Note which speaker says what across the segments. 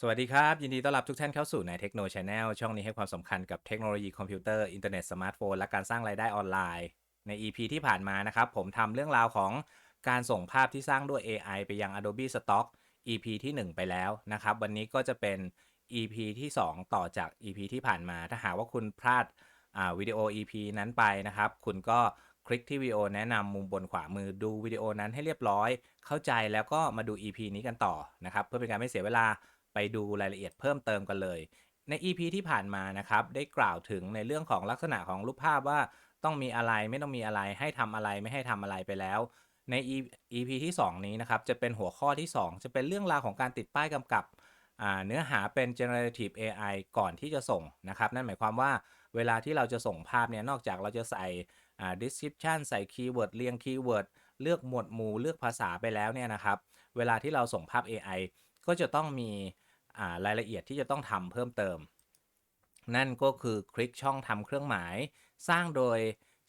Speaker 1: สวัสดีครับ ยินดีต้อนรับทุกท่านเข้าสู่ในเทคโนโลยีแนลช่องนี้ให้ความสำคัญกับเทคโนโลยีคอมพิวเตอร์อินเทอร์เน็ตสมาร์ทโฟนและการสร้างรายได้ออนไลน์ ใน EP ที่ผ่านมานะครับ ผมทำเรื่องราวของการส่งภาพที่สร้างด้วย AI ไปยัง Adobe Stock EP ที่ 1 ไปแล้วนะครับ วันนี้ก็จะเป็น EP ที่ 2 ต่อจาก EP ที่ผ่านมา ถ้าหากว่าคุณพลาดาวิดีโอ EP นั้นไปนะครับ คุณก็คลิกที่วิดีโอแนะนำมุมบนขวามือดูวิดีโอนั้นให้เรียบร้อย เข้าใจแล้วก็มาดู EP นี้กันต่อนะครับเพื่อเป็นการไม่เสียเวลา ไปดูรายละเอียดเพิ่มเติมกันเลย ใน EP ที่ผ่านมานะครับ ได้กล่าวถึงในเรื่องของลักษณะของรูปภาพว่าต้องมีอะไรไม่ต้องมีอะไรให้ทำอะไรไม่ให้ทำอะไรไปแล้ว ใน EP ที่ 2 นี้นะครับ จะเป็นหัวข้อที่ 2 จะเป็นเรื่องราวของการติดป้ายกำกับเนื้อหาเป็น generative AI ก่อนที่จะส่งนะครับ นั่นหมายความว่าเวลาที่เราจะส่งภาพเนี่ย นอกจากเราจะใส่ description ใส่ keyword เรียง keyword เลือกหมวดหมู่เลือกภาษาไปแล้วเนี่ยนะครับ เวลาที่เราส่งภาพ AI ก็จะต้องมี รายละเอียดที่จะต้องทำเพิ่มเติม นั่นก็คือคลิกช่องทำเครื่องหมาย สร้างโดย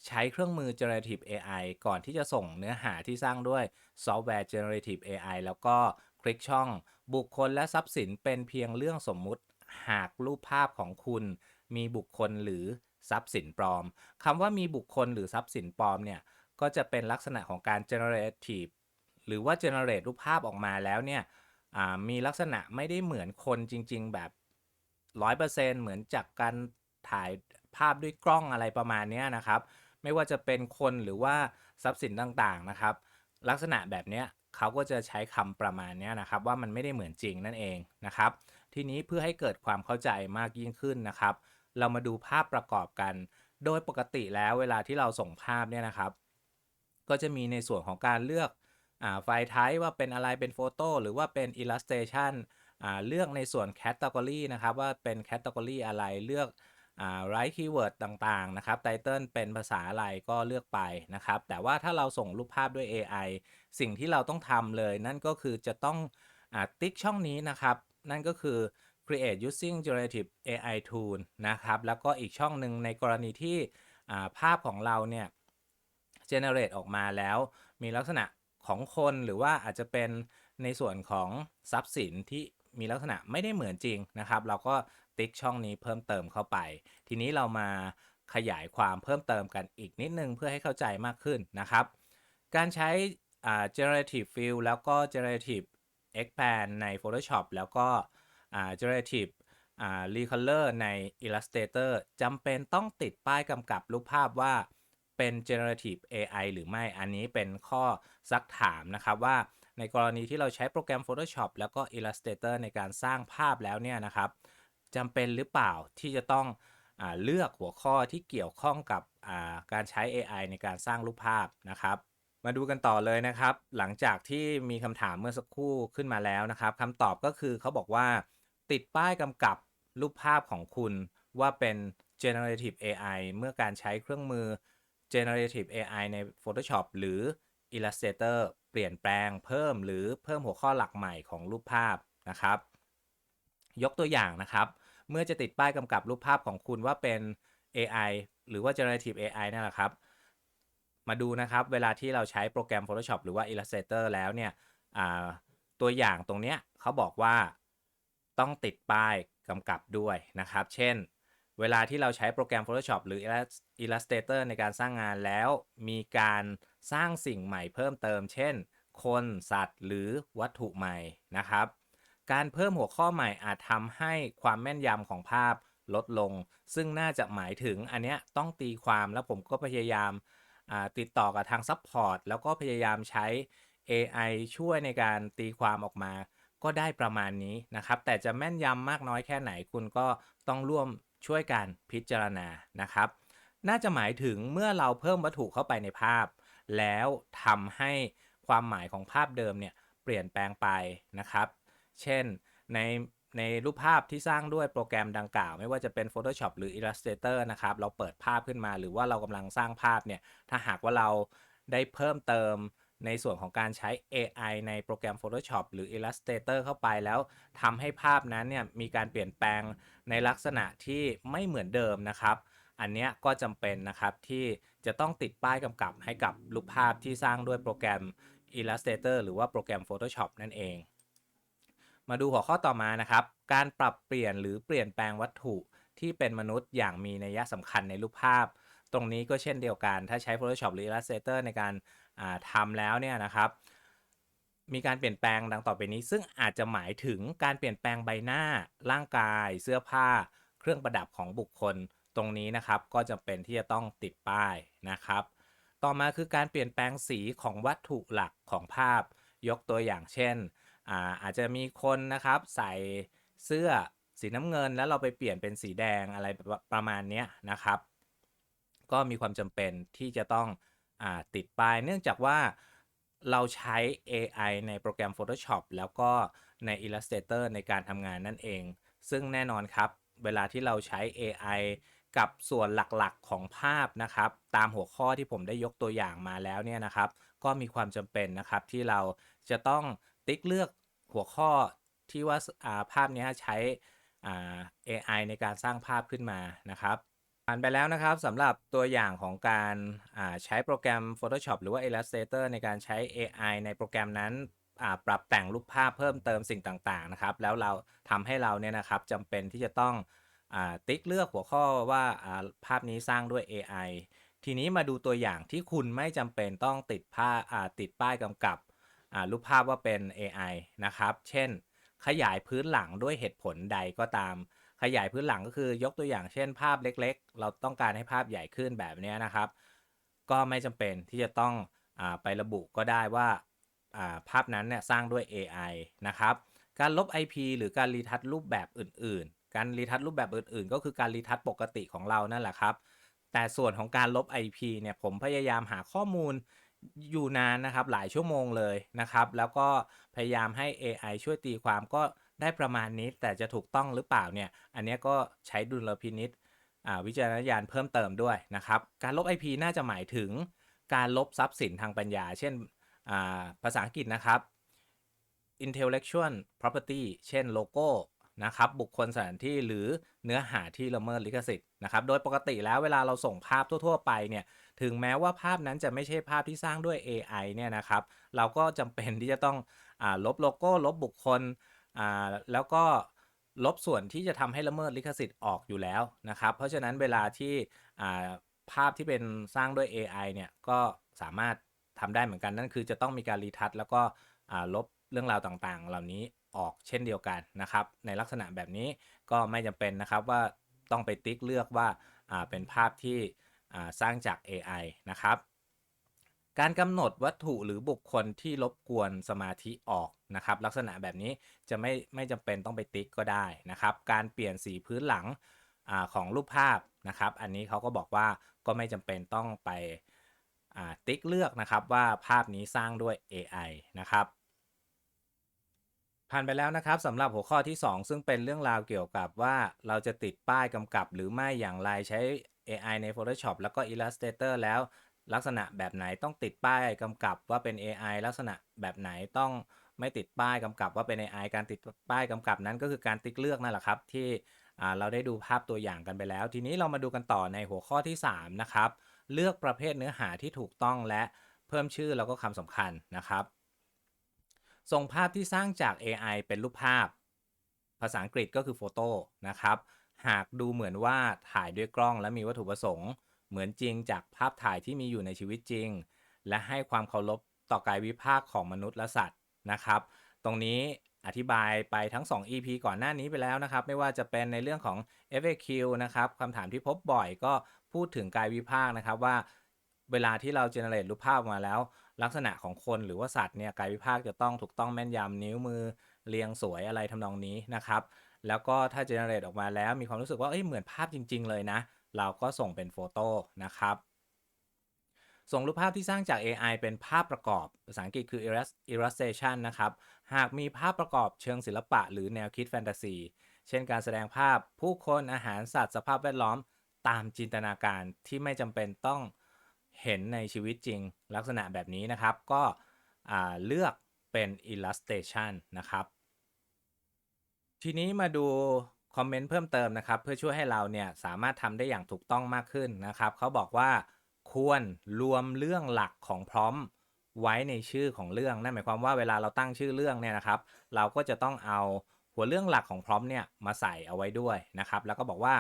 Speaker 1: ใช้เครื่องมือ generative AI ก่อนที่จะส่งเนื้อหาที่สร้างด้วยซอฟต์แวร์ generative AI แล้วก็คลิกช่องบุคคลและทรัพย์สินเป็นเพียงเรื่องสมมุติ หากรูปภาพของคุณ มีบุคคลหรือทรัพย์สินปลอมคำว่ามีบุคคลหรือทรัพย์สินปลอมเนี่ยก็จะเป็นลักษณะของการ generative หรือว่า generate รูปภาพออกมาแล้วเนี่ย มีลักษณะไม่ได้เหมือนคนจริง ๆ แบบ 100%เหมือนจากการถ่ายภาพด้วยกล้องอะไรประมาณนี้นะครับ ไม่ว่าจะเป็นคนหรือว่าทรัพย์สินต่างๆนะครับ ลักษณะแบบนี้เขาก็จะใช้คำประมาณนี้นะครับ ว่ามันไม่ได้เหมือนจริงนั่นเองนะครับ ทีนี้เพื่อให้เกิดความเข้าใจมากยิ่งขึ้นนะครับ เรามาดูภาพประกอบกัน โดยปกติแล้วเวลาที่เราส่งภาพเนี่ยนะครับ ก็จะมีในส่วนของการเลือก ไฟล์ type ว่าเป็นอะไรเป็นโฟโต้หรือว่าเป็น illustration เลือกในส่วน category นะครับ ว่าเป็น category อะไรเลือกอ่า right keyword ต่างๆ นะครับ title เป็นภาษาอะไรก็เลือกไปนะครับ แต่ว่าถ้าเราส่งรูปภาพด้วย AI สิ่งที่เราต้องทำเลย นั่นก็คือจะต้องอติ๊กช่องนี้นะครับ นั่นก็คือ create using generative AI tool นะครับ แล้วก็อีกช่องหนึ่งในกรณีที่ภาพของเราเนี่ย generate ออกมาแล้วมีลักษณะ ของคนหรือว่าอาจจะเป็นในส่วนของทรัพย์สินที่มีลักษณะไม่ได้เหมือนจริงนะครับ เราก็ติ๊กช่องนี้เพิ่มเติมเข้าไป ทีนี้เรามาขยายความเพิ่มเติมกันอีกนิดนึงเพื่อให้เข้าใจมากขึ้นนะครับ การใช้อ่า generative fill แล้วก็ generative expand ใน Photoshop แล้วก็อ่า generative อ่า recolor ใน Illustrator จำเป็นต้องติดป้ายกำกับรูปภาพว่า เป็น generative AI หรือไม่อันนี้เป็นข้อซักถามนะครับว่าในกรณีที่เราใช้โปรแกรม Photoshop แล้วก็ Illustrator ในการสร้างภาพแล้วเนี่ยนะครับจำเป็นหรือเปล่าที่จะต้องอเลือกหัวข้อที่เกี่ยวข้องกับาการใช้ AI ในการสร้างรูปภาพนะครับมาดูกันต่อเลยนะครับ หลังจากที่มีคำถามเมื่อสักครู่ขึ้นมาแล้วนะครับคำตอบก็คือเขาบอกว่า ติดป้ายกำกับรูปภาพของคุณว่าเป็น generative AI เมื่อการใช้เครื่องมือ generative AI ใน Photoshop หรือ Illustrator เปลี่ยนแปลงเพิ่มหรือเพิ่มหัวข้อหลักใหม่ของรูปภาพนะครับ ยกตัวอย่างนะครับ เมื่อจะติดป้ายกำกับรูปภาพของคุณว่าเป็น AI หรือว่า generative AI นั่นแหละครับ มาดูนะครับ เวลาที่เราใช้โปรแกรม Photoshop หรือว่า Illustrator แล้วเนี่ยตัวอย่างตรงเนี้ยเขาบอกว่าต้องติดป้ายกำกับด้วยนะครับ เช่น เวลาที่เราใช้โปรแกรม Photoshop หรือ Illustrator ในการสร้างงานแล้ว มีการสร้างสิ่งใหม่เพิ่มเติม เช่น คนสัตว์ หรือวัตถุใหม่นะครับ การเพิ่มหัวข้อใหม่อาจทำให้ความแม่นยำของภาพลดลง ซึ่งน่าจะหมายถึงอันเนี้ยต้องตีความแล้วผมก็พยายามติดต่อกับทางซัพพอร์ตแล้วก็พยายามใช้ AI ช่วยในการตีความออกมา ก็ได้ประมาณนี้นะครับ แต่จะแม่นยำมากน้อยแค่ไหนคุณก็ต้องร่วม ช่วยกันพิจารณานะครับ น่าจะหมายถึงเมื่อเราเพิ่มวัตถุเข้าไปในภาพ แล้วทำให้ความหมายของภาพเดิมเนี่ยเปลี่ยนแปลงไปนะครับ เช่นในในรูปภาพที่สร้างด้วยโปรแกรมดังกล่าว ไม่ว่าจะเป็น Photoshop หรือ Illustrator นะครับ เราเปิดภาพขึ้นมา หรือว่าเรากำลังสร้างภาพเนี่ย ถ้าหากว่าเราได้เพิ่มเติม ในส่วนของการใช้ AI ในโปรแกรม Photoshop หรือ Illustrator เข้าไปแล้วทำให้ภาพนั้นเนี่ยมีการเปลี่ยนแปลงในลักษณะที่ไม่เหมือนเดิมนะครับอันนี้ก็จำเป็นนะครับที่จะต้องติดป้ายกำกับให้กับรูปภาพที่สร้างด้วยโปรแกรม Illustrator หรือว่าโปรแกรม Photoshop นั่นเอง มาดูหัวข้อต่อมานะครับ การปรับเปลี่ยนหรือเปลี่ยนแปลงวัตถุที่เป็นมนุษย์อย่างมีนัยสำคัญในรูปภาพ ตรงนี้ก็เช่นเดียวกัน ถ้าใช้ Photoshop หรือ Illustrator ในการ ทำแล้วเนี่ยนะครับ มีการเปลี่ยนแปลงดังต่อไปนี้ ซึ่งอาจจะหมายถึงการเปลี่ยนแปลงใบหน้า ร่างกาย เสื้อผ้า เครื่องประดับของบุคคลตรงนี้นะครับ ก็จะเป็นที่จะต้องติดป้ายนะครับ ต่อมาคือการเปลี่ยนแปลงสีของวัตถุหลักของภาพ ยกตัวอย่างเช่นอาอาจจะมีคนนะครับใส่เสื้อสีน้ำเงิน แล้วเราไปเปลี่ยนเป็นสีแดงอะไรประมาณนี้นะครับ ก็มีความจำเป็นที่จะต้อง ติดป้าย เนื่องจากว่าเราใช้ AI ในโปรแกรม Photoshop แล้วก็ใน Illustrator ในการทำงานนั่นเอง ซึ่งแน่นอนครับ เวลาที่เราใช้ AI กับส่วนหลักๆของภาพนะครับ ตามหัวข้อที่ผมได้ยกตัวอย่างมาแล้วเนี่ยนะครับ ก็มีความจำเป็นนะครับที่เราจะต้องติ๊กเลือกหัวข้อที่ว่าาภาพนี้ใช้ AI ในการสร้างภาพขึ้นมานะครับ ผ่านไปแล้วนะครับสำหรับตัวอย่างของการใช้โปรแกรม Photoshop หรือว่า Illustrator ในการใช้ AI ในโปรแกรมนั้นปรับแต่งรูปภาพเพิ่มเติมสิ่งต่างๆนะครับ แล้วเราทำให้เราเนี่ยนะครับจำเป็นที่จะต้องอติ๊กเลือกหัวข้อว่าภาพนี้สร้างด้วย AI ทีนี้มาดูตัวอย่างที่คุณไม่จำเป็นต้องติดผ้าาติดป้ายกำกับรูปภาพว่าเป็น AI นะครับ เช่น ขยายพื้นหลังด้วยเหตุผลใดก็ตาม ขยายพื้นหลังก็คือยกตัวอย่างเช่นภาพเล็กๆ เราต้องการให้ภาพใหญ่ขึ้นแบบนี้นะครับ ก็ไม่จำเป็นที่จะต้องอไประบุก็ได้ว่าอ่าภาพนั้นเนี่ยสร้างด้วย AI นะครับ การลบ IP หรือการรีทัชรูปแบบอื่น ๆ การรีทัชรูปแบบอื่น ๆ ก็คือการรีทัชปกติของเรานั่นแหละครับ แต่ส่วนของการลบ IP เนี่ยผมพยายามหาข้อมูลอยู่นานนะครับหลายชั่วโมงเลยนะครับ แล้วก็พยายามให้ AI ช่วยตีความก็ ได้ประมาณนี้แต่จะถูกต้องหรือเปล่าเนี่ย อันนี้ก็ใช้ดุลพินิษวิจารณญาณเพิ่มเติมด้วยนะครับ การลบ IP น่าจะหมายถึงการลบทรัพย์สินทางปัญญา เช่นาภาษาอังกฤษนะครับ intellectual property เช่นโลโก้นะครับ บุคคลสถานที่หรือเนื้อหาที่ละเมิดลิขสิทธิ์นะครับ โดยปกติแล้วเวลาเราส่งภาพทั่ว ๆ ไปเนี่ย ถึงแม้ว่าภาพนั้นจะไม่ใช่ภาพที่สร้างด้วย AI เนี่ยนะครับ เราก็จำเป็นที่จะต้องอลบโลโก้ ลบบุคคล อ่าแล้วก็ลบส่วนที่จะทำให้ละเมิดลิขสิทธิ์ออกอยู่แล้วนะครับ เพราะฉะนั้นเวลาที่อ่าภาพที่เป็นสร้างด้วย AI เนี่ยก็สามารถทำได้เหมือนกันนั่นคือจะต้องมีการรีทัชแล้วก็อ่าลบเรื่องราวต่างๆ เหล่านี้ออกเช่นเดียวกันนะครับ ในลักษณะแบบนี้ก็ไม่จำเป็นนะครับว่าต้องไปติ๊กเลือกว่าอ่าเป็นภาพที่สร้างจาก AI นะครับ การกำหนดวัตถุหรือบุคคลที่รบกวนสมาธิออกนะครับ ลักษณะแบบนี้จะไม่ไม่จำเป็นต้องไปติ๊กก็ได้นะครับ การเปลี่ยนสีพื้นหลังอของรูปภาพนะครับ อันนี้เขาก็บอกว่าก็ไม่จำเป็นต้องไปติ๊กเลือกนะครับว่าภาพนี้สร้างด้วย AI นะครับผ่านไปแล้วนะครับสำหรับหัวข้อที่ 2 ซึ่งเป็นเรื่องราวเกี่ยวกับว่าเราจะติดป้ายกำกับหรือไม่อย่างไรใช้ AI ใน Photoshop แล้วก็ Illustrator แล้ว ลักษณะแบบไหนต้องติดป้ายกำกับว่าเป็น AI ลักษณะแบบไหนต้องไม่ติดป้ายกำกับว่าเป็น AI การติดป้ายกำกับนั้นก็คือการติ๊กเลือกนั่นแหละครับ ที่เราได้ดูภาพตัวอย่างกันไปแล้ว ทีนี้เรามาดูกันต่อในหัวข้อที่ 3 นะครับ เลือกประเภทเนื้อหาที่ถูกต้องและเพิ่มชื่อแล้วก็คำสำคัญนะครับ ส่งภาพที่สร้างจาก AI เป็นรูปภาพ ภาษาอังกฤษก็คือโฟโต้นะครับ หากดูเหมือนว่าถ่ายด้วยกล้องและมีวัตถุประสงค์ เหมือนจริงจากภาพถ่ายที่มีอยู่ในชีวิตจริง และให้ความเคารพต่อกายวิภาคของมนุษย์และสัตว์นะครับ ตรงนี้อธิบายไปทั้ง 2 EP ก่อนหน้านี้ไปแล้วนะครับ ไม่ว่าจะเป็นในเรื่องของ FAQ นะครับคำถามที่พบบ่อยก็พูดถึงกายวิภาคนะครับว่า เวลาที่เราเจเนเรตรูปภาพมาแล้ว ลักษณะของคนหรือว่าสัตว์เนี่ยกายวิภาคจะต้องถูกต้องแม่นยำนิ้วมือ เรียงสวยอะไรทำนองนี้นะครับ แล้วก็ถ้าเจเนเรตออกมาแล้วมีความรู้สึกว่าเอ้ยเหมือนภาพจริง ๆ เลยนะ เราก็ส่งเป็นโฟโต้นะครับ ส่งรูปภาพที่สร้างจาก AI เป็นภาพประกอบ ภาษาอังกฤษคือ illustration นะครับ หากมีภาพประกอบเชิงศิลปะ หรือแนวคิดแฟนตาซี เช่นการแสดงภาพผู้คนอาหารสัตว์สภาพแวดล้อมตามจินตนาการที่ไม่จำเป็นต้องเห็นในชีวิตจริง ลักษณะแบบนี้นะครับ ก็เลือกเป็น illustration นะครับ ทีนี้มาดู คอมเมนต์เพิ่มเติมนะครับ เพื่อช่วยให้เราเนี่ยสามารถทำได้อย่างถูกต้องมากขึ้นนะครับ เขาบอกว่า ควรรวมเรื่องหลักของพร้อมไว้ในชื่อของเรื่อง นั่นหมายความว่าเวลาเราตั้งชื่อเรื่องเนี่ยนะครับ เราก็จะต้องเอาหัวเรื่องหลักของพร้อมเนี่ยมาใส่เอาไว้ด้วยนะครับ แล้วก็บอกว่า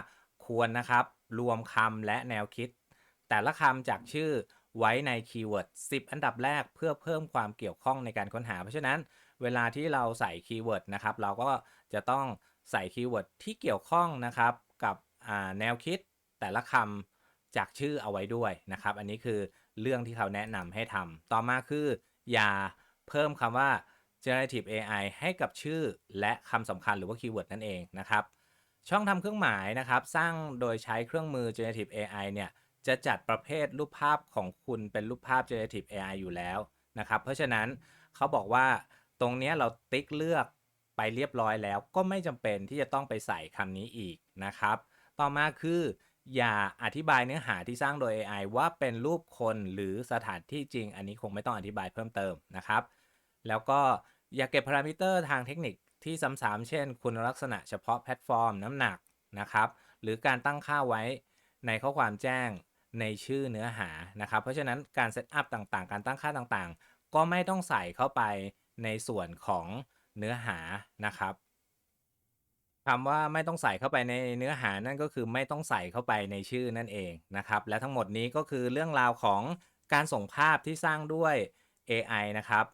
Speaker 1: ควรนะครับรวมคำและแนวคิด แต่ละคำจากชื่อไว้ในคีย์เวิร์ด10 อันดับแรกเพื่อเพิ่มความเกี่ยวข้องในการค้นหา เพราะฉะนั้นเวลาที่เราใส่คีย์เวิร์ดนะครับ เราก็จะต้อง ใส่คีย์เวิร์ดที่เกี่ยวข้องนะครับกับแนวคิดแต่ละคำจากชื่อเอาไว้ด้วยนะครับ อันนี้คือเรื่องที่เขาแนะนำให้ทำต่อมาคือ อย่าเพิ่มคำว่า generative AI ให้กับชื่อและคำสำคัญหรือว่าคีย์เวิร์ดนั่นเองนะครับ ช่องทำเครื่องหมายนะครับ สร้างโดยใช้เครื่องมือ generative AI เนี่ยจะจัดประเภทรูปภาพของคุณเป็นรูปภาพ generative AI อยู่แล้วนะครับ เพราะฉะนั้นเขาบอกว่าตรงนี้เราติ๊กเลือก ไปเรียบร้อยแล้วก็ไม่จำเป็นที่จะต้องไปใส่คำนี้อีกนะครับ ต่อมาคือ อย่าอธิบายเนื้อหาที่สร้างโดย AI ว่าเป็นรูปคนหรือสถานที่จริง อันนี้คงไม่ต้องอธิบายเพิ่มเติมนะครับ แล้วก็อย่าเก็บพารามิเตอร์ทางเทคนิคที่ซ้ำๆเช่น คุณลักษณะเฉพาะแพลตฟอร์มน้ำหนักนะครับ หรือการตั้งค่าไว้ในข้อความแจ้งในชื่อเนื้อหานะครับ เพราะฉะนั้นการเซตอัพต่างๆ การตั้งค่าต่างๆ ก็ไม่ต้องใส่เข้าไปในส่วนของ เนื้อหานะครับคำว่าไม่ต้องใส่เข้าไปในเนื้อหานั่นก็คือไม่ต้องใส่เข้าไปในชื่อนั่นเองนะครับ และทั้งหมดนี้ก็คือเรื่องราวของการส่งภาพที่สร้างด้วย AI นะครับ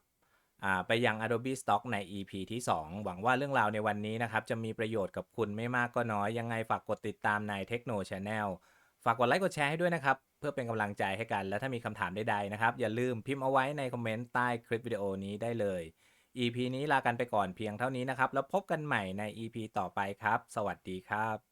Speaker 1: ไปยัง Adobe Stock ใน EP ที่ 2 หวังว่าเรื่องราวในวันนี้นะครับ จะมีประโยชน์กับคุณไม่มากก็น้อย ยังไงฝากกดติดตามใน Techno Channel ฝากกดไลค์กดแชร์ให้ด้วยนะครับ เพื่อเป็นกำลังใจให้กัน และถ้ามีคำถามใดๆนะครับ อย่าลืมพิมพ์เอาไว้ในคอมเมนต์ใต้คลิปวิดีโอนี้ได้เลย EP นี้ลากันไปก่อนเพียงเท่านี้นะครับ แล้วพบกันใหม่ใน EP ต่อไปครับ สวัสดีครับ